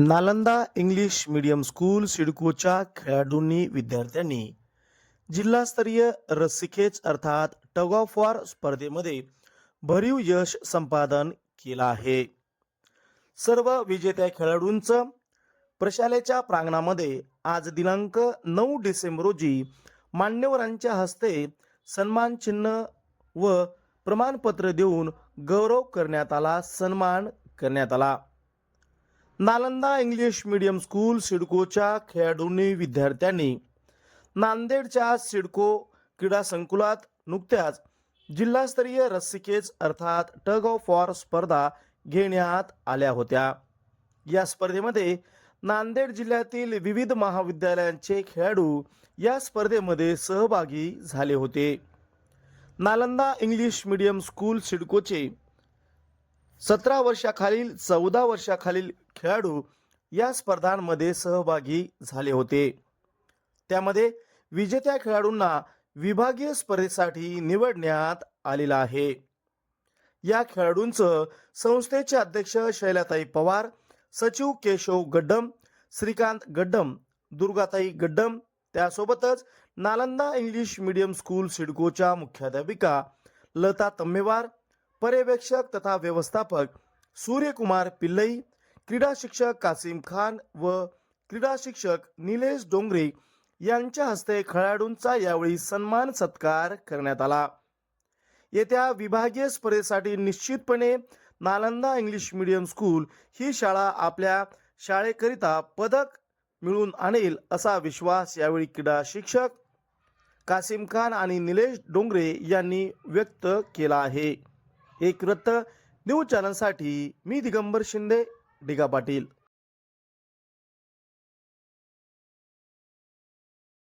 Nalanda English medium school सिडकोच्या खेळाडूंनी विद्यार्थ्यांनी जिल्हास्तरीय रस्सीखेच अर्थात टग ऑफ वॉर स्पर्धेमध्ये भरीव यश संपादन केलं आहे. सर्व विजेत्या खेळाडूंचं प्रशालेच्या प्रांगणामध्ये आज दिनांक नऊ डिसेंबर रोजी मान्यवरांच्या हस्ते सन्मान चिन्ह व प्रमाणपत्र देऊन गौरव करण्यात आला सन्मान करण्यात आला. नालंदा इंग्लिश मीडियम स्कूल सिडकोच्या खेळाडूंनी विद्यार्थ्यांनी नांदेडच्या सिडको क्रीडा संकुलात नुकत्याच जिल्हास्तरीय रस्सीकेच अर्थात टग ऑफ वॉर स्पर्धा घेण्यात आल्या होत्या. या स्पर्धेमध्ये नांदेड जिल्ह्यातील विविध महाविद्यालयांचे खेळाडू या स्पर्धेमध्ये सहभागी झाले होते. नालंदा इंग्लिश मीडियम स्कूल सिडकोचे सतरा वर्षाखालील चौदा वर्षाखालील खेळाडू या स्पर्धांमध्ये सहभागी झाले होते. त्यामध्ये विजेत्या खेळाडूंना विभागीय स्पर्धेसाठी निवडण्यात आलेला आहे. या खेळाडूंचं संस्थेचे अध्यक्ष शैलाताई पवार सचिव केशव गड्डम श्रीकांत गड्डम दुर्गाताई गड्डम त्यासोबतच नालंदा इंग्लिश मीडियम स्कूल सिडकोच्या मुख्याध्यापिका लता तम्मेवार पर्यवेक्षक तथा व्यवस्थापक सूर्यकुमार पिल्लई क्रीडा शिक्षक कासिम खान व क्रीडा शिक्षक निलेश डोंगरे यांच्या हस्ते खेळाडूंचा यावेळी सन्मान सत्कार करण्यात आला. येत्या विभागीय स्पर्धेसाठी निश्चितपणे नालंदा इंग्लिश मीडियम स्कूल ही शाळा आपल्या शाळेकरिता पदक मिळून आणेल असा विश्वास यावेळी क्रीडा शिक्षक कासिम खान आणि निलेश डोंगरे यांनी व्यक्त केला आहे. एक वृत्त न्यूज चॅनलसाठी मी दिगंबर शिंदे डिगा पाटील.